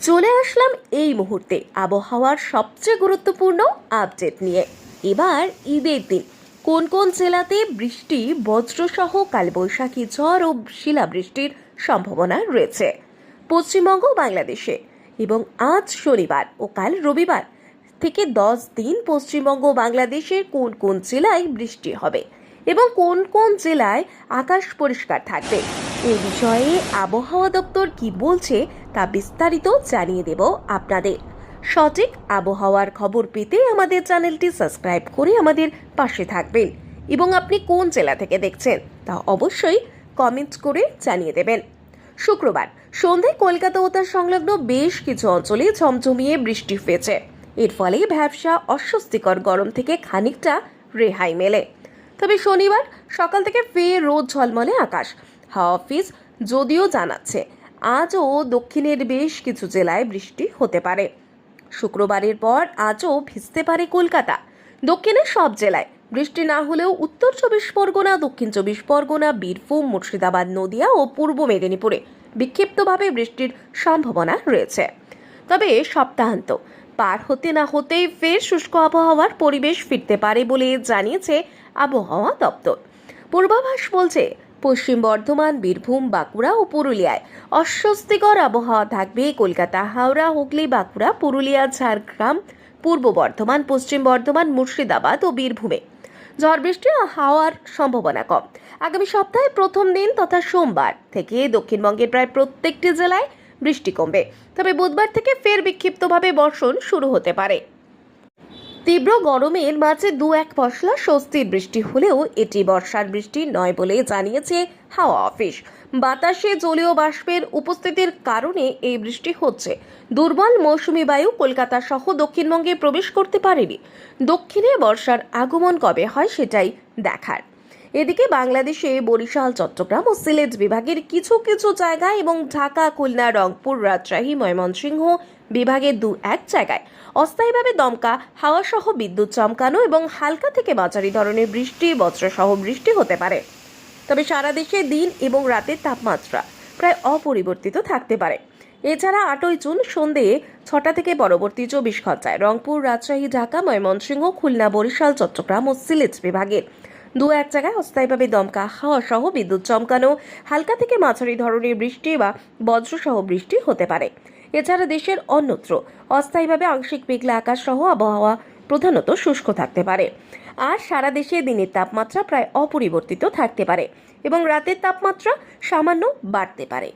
চলে আসলাম এই মুহূর্তে আবহাওয়ার সবচেয়ে গুরুত্বপূর্ণ আপডেট নিয়ে। এবার ঈদের দিন, কোন কোন জেলাতে বৃষ্টি, বজ্রসহ কালবৈশাখী ঝড় ও শিলাবৃষ্টির সম্ভাবনা রয়েছে। পশ্চিমবঙ্গ, বাংলাদেশে, এবং আজ শনিবার ও কাল রবিবার থেকে দশ দিন পশ্চিমবঙ্গ বাংলাদেশের কোন কোন জেলায় বৃষ্টি হবে এবং কোন কোন জেলায় আকাশ পরিষ্কার থাকবে। এ বিষয়ে আবহাওয়া দপ্তর কি বলছে তা বিস্তারিত জানিয়ে দেব আপনাদের। সঠিক আবহাওয়ার খবর পেতে আমাদের চ্যানেলটি সাবস্ক্রাইব করে আমাদের পাশে থাকবেন। এবং আপনি কোন জেলা থেকে দেখছেন তা অবশ্যই কমেন্ট করে জানিয়ে দেবেন। শুক্রবার, সন্ধ্যায় কলকাতা ও তার সংলগ্ন বেশ কিছু অঞ্চলে ঝমঝমিয়ে বৃষ্টি হয়েছে। এর ফলে ব্যবসা অস্বস্তিকর গরম থেকে খানিকটা রেহাই মেলে। তবে শনিবার সকাল থেকে ফের রোদ ঝলমলে আকাশ। হাওয়া অফিস যদিও জানাচ্ছে আজও দক্ষিণের বেশ কিছু জেলায় বৃষ্টি হতে পারে। শুক্রবারের পর আজও ভিজতে পারে কলকাতা। দক্ষিণের সব জেলায় বৃষ্টি না হলেও উত্তর চব্বিশ পরগনা, দক্ষিণ চব্বিশ পরগনা, বীরভূম, মুর্শিদাবাদ, নদিয়া ও পূর্ব মেদিনীপুরে বিক্ষিপ্তভাবে বৃষ্টির সম্ভাবনা রয়েছে। তবে সপ্তাহান্ত, পার হতে না হতেই ফের শুষ্ক আবহাওয়ার পরিবেশ ফিরতে পারে বলে জানিয়েছে আবহাওয়া দপ্তর। পূর্বাভাস বলছে পশ্চিম বর্ধমান, বীরভূম, বাঁকুড়া ও পুরুলিয়ায়। অস্বস্তিকর আবহাওয়া থাকবে কলকাতা, হাওড়া, হুগলি, বাঁকুড়া, পুরুলিয়া, ঝাড়গ্রাম, পূর্ব বর্ধমান, পশ্চিম বর্ধমান, মুর্শিদাবাদ ও বীরভূমে। ঝড় বৃষ্টি ও হাওয়ার সম্ভাবনা কম। আগামী সপ্তাহে প্রথম দিন তথা সোমবার থেকে দক্ষিণবঙ্গের প্রায় প্রত্যেকটি জেলায় বৃষ্টি কমবে। তবে বুধবার থেকে ফের বিক্ষিপ্তভাবে বর্ষণ শুরু হতে পারে। তীব্র গরমের মাঝে দু এক পশলা স্বস্তির বৃষ্টি হলেও এটি বর্ষার বৃষ্টি নয় বলে জানিয়েছে হাওয়া অফিস। বাতাসে জলীয় বাষ্পের উপস্থিতির কারণে এই বৃষ্টি হচ্ছে। দুর্বল মৌসুমী বায়ু কলকাতা সহ দক্ষিণবঙ্গে প্রবেশ করতে পারেনি। দক্ষিণে বর্ষার আগমন কবে হয় সেটাই দেখার। এদিকে বাংলাদেশে বরিশাল, চট্টগ্রাম ও সিলেট বিভাগের কিছু কিছু জায়গা এবং ঢাকা, খুলনা, রংপুর, রাজশাহী, ময়মনসিংহ বিভাগের দু এক জায়গায়। অস্থায়ীভাবে দমকা, হাওয়াসহ বিদ্যুৎ চমকানো এবং হালকা থেকে মাঝারি ধরনের বৃষ্টি, বজ্রসহ বৃষ্টি হতে পারে। তবে সারা দেশে দিন এবং রাতের তাপমাত্রা প্রায় অপরিবর্তিত থাকতে পারে। এছাড়া আটই জুন সন্ধে ছটা থেকে পরবর্তী চব্বিশ ঘন্টায় রংপুর, রাজশাহী, ঢাকা, ময়মনসিংহ, খুলনা, বরিশাল, চট্টগ্রাম ও সিলেট বিভাগের দু এক জায়গায় অস্থায়ীভাবে দমকা হাওয়া সহ বিদ্যুৎ চমকানো, হালকা থেকে মাঝারি ধরনের বৃষ্টি বা বজ্রসহ বৃষ্টি হতে পারে। এছাড়া দেশের অন্যত্র অস্থায়ীভাবে আংশিক মেঘলা আকাশ সহ আবহাওয়া প্রধানত শুষ্ক থাকতে পারে। আর সারা দেশে দিনের তাপমাত্রা প্রায় অপরিবর্তিত থাকতে পারে এবং রাতের তাপমাত্রা সামান্য বাড়তে পারে।